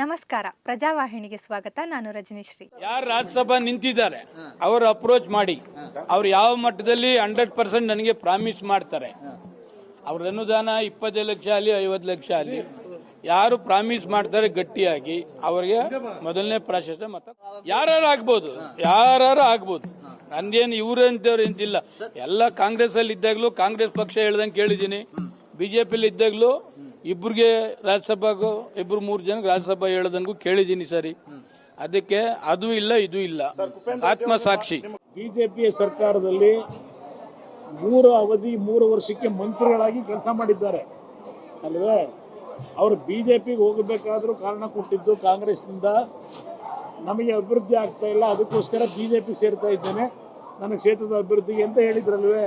ನಮಸ್ಕಾರ. ಪ್ರಜಾವಾಹಿನಿಗೆ ಸ್ವಾಗತ. ನಾನು ರಜನೀಶ್ರೀ. ಯಾರು ರಾಜ್ಯಸಭಾ ನಿಂತಿದ್ದಾರೆ, ಅವರು ಅಪ್ರೋಚ್ ಮಾಡಿ. ಅವ್ರು ಯಾವ ಮಟ್ಟದಲ್ಲಿ ಹಂಡ್ರೆಡ್ ಪರ್ಸೆಂಟ್ ನನಗೆ ಪ್ರಾಮಿಸ್ ಮಾಡ್ತಾರೆ. ಅವ್ರ ಅನುದಾನ ಇಪ್ಪತ್ತೈದು ಲಕ್ಷ ಆಗಲಿ, ಐವತ್ತು ಲಕ್ಷ ಆಗಲಿ, ಯಾರು ಪ್ರಾಮಿಸ್ ಮಾಡ್ತಾರೆ ಗಟ್ಟಿಯಾಗಿ, ಅವರಿಗೆ ಮೊದಲನೇ ಪ್ರಾಶಸ್ತ್ಯ ಮತ ಯಾರು ಆಗ್ಬೋದು ಯಾರು ಆಗ್ಬೋದು. ನಂದೇನು ಇವ್ರು ಅಂತವ್ರು ಎಂತಿಲ್ಲ. ಎಲ್ಲ ಕಾಂಗ್ರೆಸ್ ಅಲ್ಲಿ ಇದ್ದಾಗಲೂ ಕಾಂಗ್ರೆಸ್ ಪಕ್ಷ ಹೇಳ್ದಂಗೆ ಕೇಳಿದ್ದೀನಿ. ಬಿಜೆಪಿಲಿ ಇದ್ದಾಗಲೂ ಇಬ್ರಿಗೆ ರಾಜ್ಯಸಭೆಗೂ, ಇಬ್ರು ಮೂರು ಜನಕ್ಕೆ ರಾಜ್ಯಸಭಾ ಹೇಳದಂಗೂ ಕೇಳಿದ್ದೀನಿ ಸರಿ. ಅದಕ್ಕೆ ಅದು ಇಲ್ಲ, ಇದು ಇಲ್ಲ. ಆತ್ಮಸಾಕ್ಷಿ ಬಿಜೆಪಿ ಸರ್ಕಾರದಲ್ಲಿ ಮೂರು ಅವಧಿ, ಮೂರು ವರ್ಷಕ್ಕೆ ಮಂತ್ರಿಗಳಾಗಿ ಕೆಲಸ ಮಾಡಿದ್ದಾರೆ. ಅಲ್ವೇ? ಅವರು ಬಿಜೆಪಿಗೆ ಹೋಗಬೇಕಾದ್ರೂ ಕಾರಣ ಕೊಟ್ಟಿದ್ದು ಕಾಂಗ್ರೆಸ್ನಿಂದ. ನಮಗೆ ಅಭಿವೃದ್ಧಿ ಆಗ್ತಾ ಇಲ್ಲ, ಅದಕ್ಕೋಸ್ಕರ ಬಿಜೆಪಿ ಸೇರ್ತಾ ಇದ್ದೇನೆ. ನನ್ನ ಕ್ಷೇತ್ರದ ಅಭಿವೃದ್ಧಿಗೆ ಅಂತ ಹೇಳಿದ್ರಲ್ವೇ?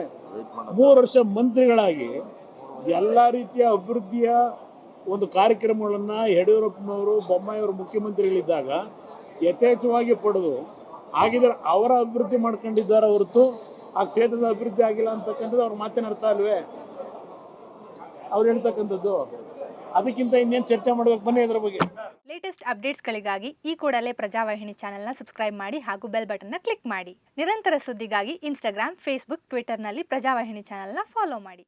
ಮೂರು ವರ್ಷ ಮಂತ್ರಿಗಳಾಗಿ ಎಲ್ಲ ರೀತಿಯ ಅಭಿವೃದ್ಧಿಯ ಒಂದು ಕಾರ್ಯಕ್ರಮಗಳನ್ನು ಯಡಿಯೂರಪ್ಪನವರು, ಬೊಮ್ಮಾಯಿಯವರು ಮುಖ್ಯಮಂತ್ರಿಗಳಿದ್ದಾಗ ಯಥೇಚ್ಛವಾಗಿ ಪಡೆದು ಆಗಿದ್ರೆ ಅವರ ಅಭಿವೃದ್ಧಿ ಮಾಡ್ಕೊಂಡಿದ್ದಾರೆ ಹೊರತು ಆ ಕ್ಷೇತ್ರದ ಅಭಿವೃದ್ಧಿ ಆಗಿಲ್ಲ ಅಂತಕ್ಕಂಥದ್ದು ಅವ್ರ ಅರ್ಥ ಅಲ್ವೇ? ಅವ್ರು ಹೇಳ್ತಕ್ಕಂಥದ್ದು. ಅದಕ್ಕಿಂತ ಇನ್ನೇನು ಚರ್ಚೆ ಮಾಡ್ಬೇಕು? ಬನ್ನಿ ಇದ್ರ ಬಗ್ಗೆ. ಲೇಟೆಸ್ಟ್ ಅಪ್ಡೇಟ್ಸ್ಗಳಿಗಾಗಿ ಈ ಕೂಡಲೇ ಪ್ರಜಾವಾಹಿನಿ ಚಾನೆಲ್ನ ಸಬ್ಸ್ಕ್ರೈಬ್ ಮಾಡಿ ಹಾಗೂ ಬೆಲ್ ಬಟನ್ನ ಕ್ಲಿಕ್ ಮಾಡಿ. ನಿರಂತರ ಸುದ್ದಿಗಾಗಿ ಇನ್ಸ್ಟಾಗ್ರಾಮ್ ಫೇಸ್ಬುಕ್ ಟ್ವಿಟರ್ನಲ್ಲಿ ಪ್ರಜಾವಾಹಿನಿ ಚಾನೆಲ್ನ ಫಾಲೋ ಮಾಡಿ.